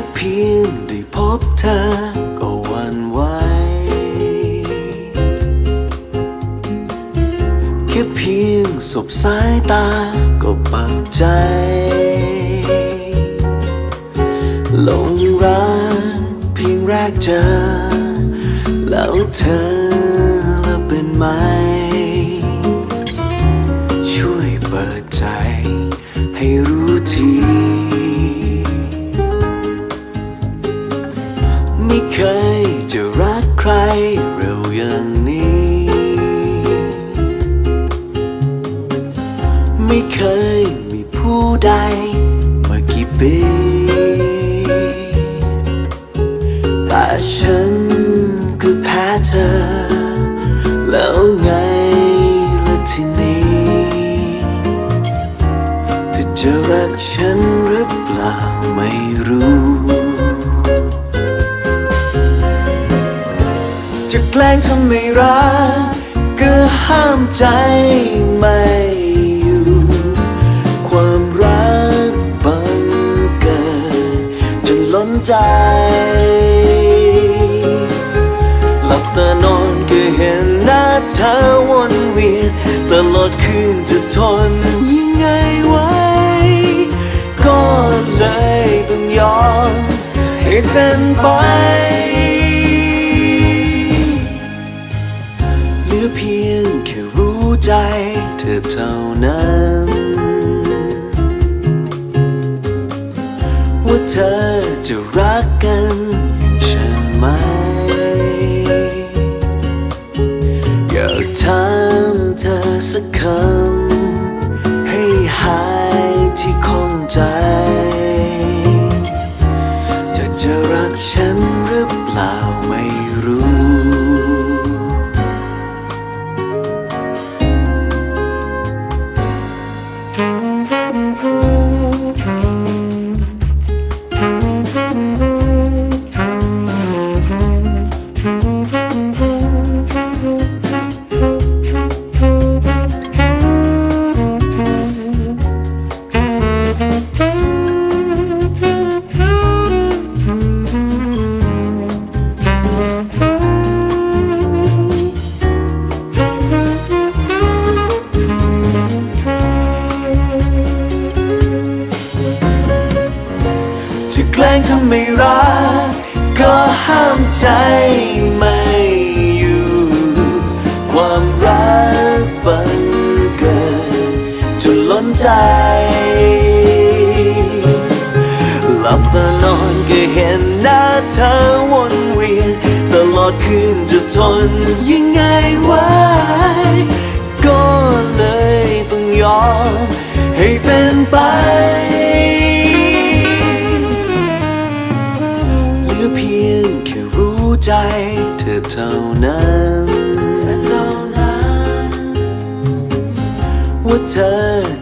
ค่เพียงได้พบเธอก็วันไหวแค่เพียงสบสายตาก็ปักใจหลงรักเพียงแรกเจอ แล้วเธอละเป็นไหม ช่วยเปิดใจให้รู้ เคยจะรักใครเร็วอย่างนี้ ไม่เคยมีผู้ใดมากี่ปีแต่ฉันก็แพ้เธอ แล้วไงล่ะทีนี้เธอจะรักฉันหรือเปล่าไม่รู้ จะแกล้งทำไม่รักก็ห้ามใจไม่อยู่ ความรักบังเกิดจนล้นใจ หลับตานอนก็เห็นหน้าเธอวนเวียนตลอดคืนจะทนยังไงไว้ ก็เลยต้องยอมให้เป็นไป เหลือเพียงแค่รู้ใจเธอเท่านั้น ว่าเธอจะรักกันอย่างฉันไหม อยากถามเธอสักคำ งทำไม่รัก ก็ห้ามใจไม่อยู่ ความรักบังเกิดจนล้นใจหลับตานอนก็เห็นหน้าเธอวนเวียน ตลอดคืนจะทนยังไงไหวก็เลยต้องยอมให้เป็นไป เหลือเพียงแค่รู้ใจเธอเท่านั้นว่าเธอ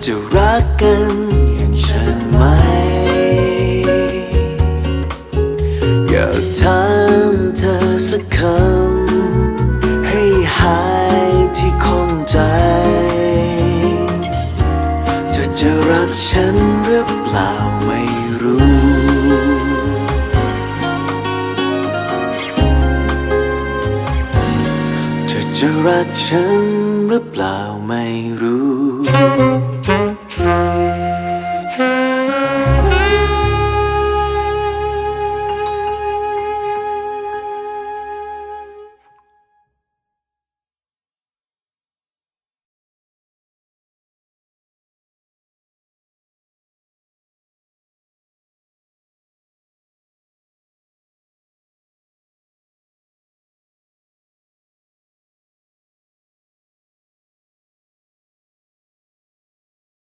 จะรักกันอย่างฉันไหม อยากถามเธอสักคำ ให้หายที่ข้องใจจะจะรักฉันหรือเปล่าไม่ จะรักฉันหรือเปล่าไม่รู้